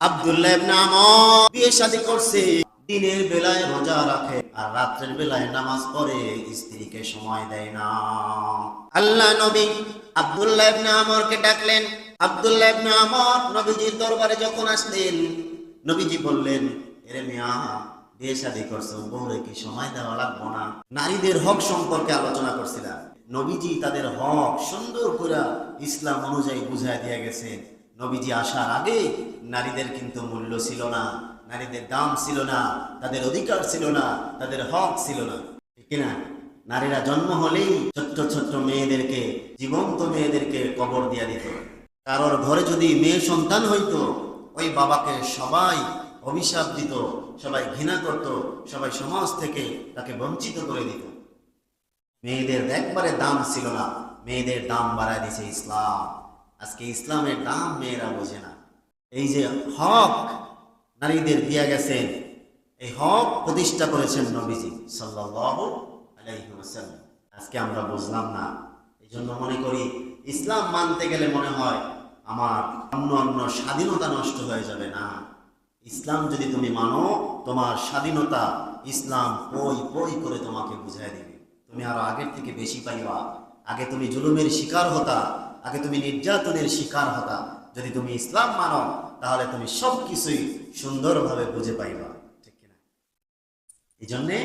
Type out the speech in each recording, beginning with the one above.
দরবারে যখন আসলেন, নবীজি বললেন, এরে মিয়া, বিয়ে শাদী করছ, বউরে কি সময় দেওয়া লাগবো না? নারীদের হক সম্পর্কে আলোচনা করছিলাম। নবীজি তাদের হক সুন্দর করে ইসলাম অনুযায়ী বুঝাই দিয়ে গেছে নবীজি আসার আগে নারীদের কিন্তু মূল্য ছিল না, নারীদের দাম ছিল না, তাদের অধিকার ছিল না, তাদের হক ছিল না। ঠিক না? নারীরা জন্ম হলেই ছোট্ট ছোট্ট মেয়েদেরকে, জীবন্ত মেয়েদেরকে কবর দিয়া দিত। কারোর ঘরে যদি মেয়ে সন্তান হইতো, ওই বাবাকে সবাই অভিশাপ দিত, সবাই ঘৃণা করত, সবাই সমাজ থেকে তাকে বঞ্চিত করে দিত। মেয়েদের একবারে দাম ছিল না, মেয়েদের দাম বাড়ায় দিছে ইসলাম। আজকে ইসলামের দাম মেয়েরা বোঝে না। এই যে হক নারীদের দিয়া গেছেন, এই হক প্রতিষ্ঠা করেছেন নবীজি আলাইহি আজকে আমরা বুঝলাম না এই জন্য মনে করি ইসলাম মানতে গেলে মনে হয় আমার অন্য অন্য স্বাধীনতা নষ্ট হয়ে যাবে না। ইসলাম যদি তুমি মানো, তোমার স্বাধীনতা ইসলাম পই পই করে তোমাকে বুঝাই দিবে। তুমি আরও আগের থেকে বেশি পাইবা। আগে তুমি জুলুমের শিকার হতা আগে তুমি নির্যাতনের শিকার হতা। যদি তুমি ইসলাম মানো, তাহলে তুমি সব কিছুই সুন্দরভাবে বুঝে পাইবা। ঠিক কিনা? এই জন্যে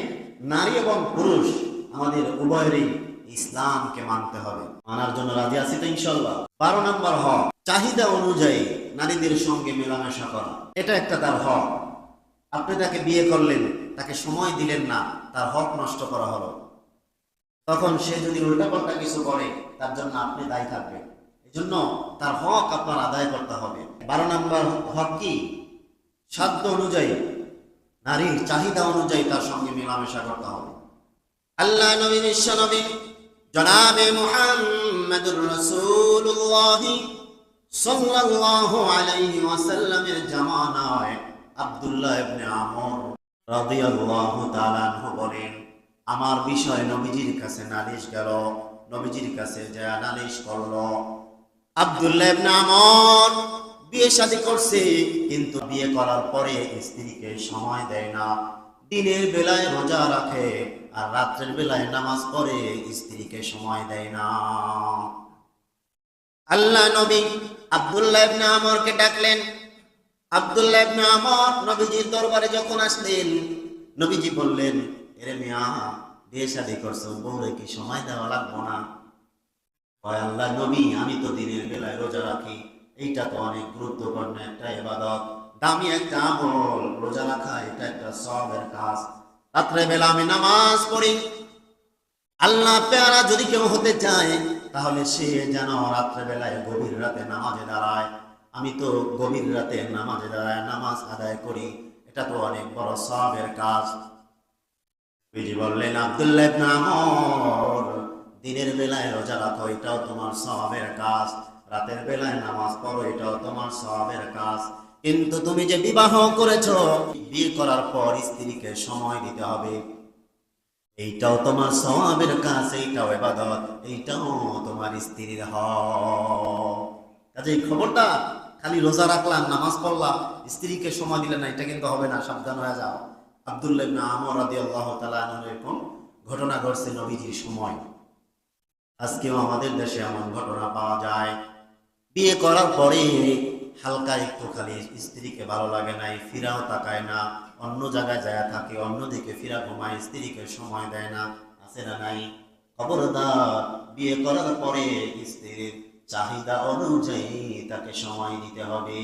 নারী এবং পুরুষ আমাদের উভয়েরই ইসলামকে মানতে হবে। মানার জন্য রাজি আছি তো ইনশাল্লাহ বারো নম্বর হক, চাহিদা অনুযায়ী নারীদের সঙ্গে মেলামেশা করা। এটা একটা তার হক। আপনি তাকে বিয়ে করলেন, তাকে সময় দিলেন না, তার হক নষ্ট করা হলো। তখন সে যদি উল্টাপাল্টা কিছু করে, তার জন্য আপনি দায়ী থাকবেন। এই জন্য তার হক আপনার আদায় করতে হবে। বারো নম্বর হক কি? সাধ্য অনুযায়ী, নারীর চাহিদা অনুযায়ী তার সঙ্গে মেলামেশা করতে হবে। আল্লাহ নবী, বিশ্ব নবী, জনাবে মুহাম্মদুর রাসূলুল্লাহ সাল্লাল্লাহু আলাইহি ওয়াসাল্লামের জামানায় আব্দুল্লাহ ইবনে আমর রাদিয়াল্লাহু তাআলা বলেন আমার বিষয় নবীজির কাছে নালিশ গেল, নবীজির কাছে যা নালিশ করল, আব্দুল্লাহ ইবনে বিয়ে শাদী করছে, কিন্তু বিয়ে করার পরে স্ত্রীকে সময় দেয় না। দিনের বেলায় রোজা রাখে আর রাত্রের বেলায় নামাজ পড়ে, স্ত্রীকে সময় দেয় না। আল্লাহ নবী আব্দুল্লাহ ইবনে আমরকে ডাকলেন। আব্দুল্লাহ ইবনে আমর নবীজির দরবারে যখন আসলেন, নবীজি বললেন এরে মিয়া, বিয়ে শাদী করছ, বউরে কি সময় দেওয়া লাগবো না? কয় আল্লাহ নবী, আমি তো দিনের বেলায় রোজা রাখি। এইটা তো অনেক গুরুত্বপূর্ণ একটা ইবাদত। দামি একটা আমল, রোজা রাখা, এটা একটা সবের কাজ। রাত্রে বেলা আমি নামাজ পড়ি। আল্লাহ পেয়ারা যদি কেউ হতে চায়, তাহলে সে যেন রাত্রে বেলায় গভীর রাতে নামাজে দাঁড়ায়। আমি তো গভীর রাতে নামাজে দাঁড়ায়, নামাজ আদায় করি। এটা তো অনেক বড় সবের কাজ। বিজি বললেন, আব্দুল্লাহ ইবনে আমর, দিনের বেলায় রোজা রাখো, এটাও তোমার সওয়াবের কাজ। রাতের বেলায় নামাজ পড়ো, এটাও তোমার সওয়াবের কাজ। কিন্তু তুমি যে বিবাহ করেছ, বিয়ে করার পর স্ত্রীকে সময় দিতে হবে। এইটাও তোমার সওয়াবের কাজ, এইটাও এবাদত এইটাও তোমার স্ত্রীর হক। কাজে খবরটা, খালি রোজা রাখলাম, নামাজ পড়লাম, স্ত্রীকে সময় দিলে না, এটা কিন্তু হবে না, সাবধান হয়ে যাও। আব্দুল্লাহ ইবনে ঘটনা ঘটছে নবীজির সময়। আজকেও আমাদের দেশে এমন ঘটনা পাওয়া যায়। বিয়ে করার পরে হালকা একটু খালি স্ত্রীকে ভালো লাগে নাই, ফিরাও তাকায় না, অন্য জায়গায় যায় থাকে, অন্যদিকে ফিরা ঘুমায়, স্ত্রীকে সময় দেয় না আছে না নাই। খবরদার, বিয়ে করার পরে স্ত্রীর চাহিদা অনুযায়ী তাকে সময় দিতে হবে।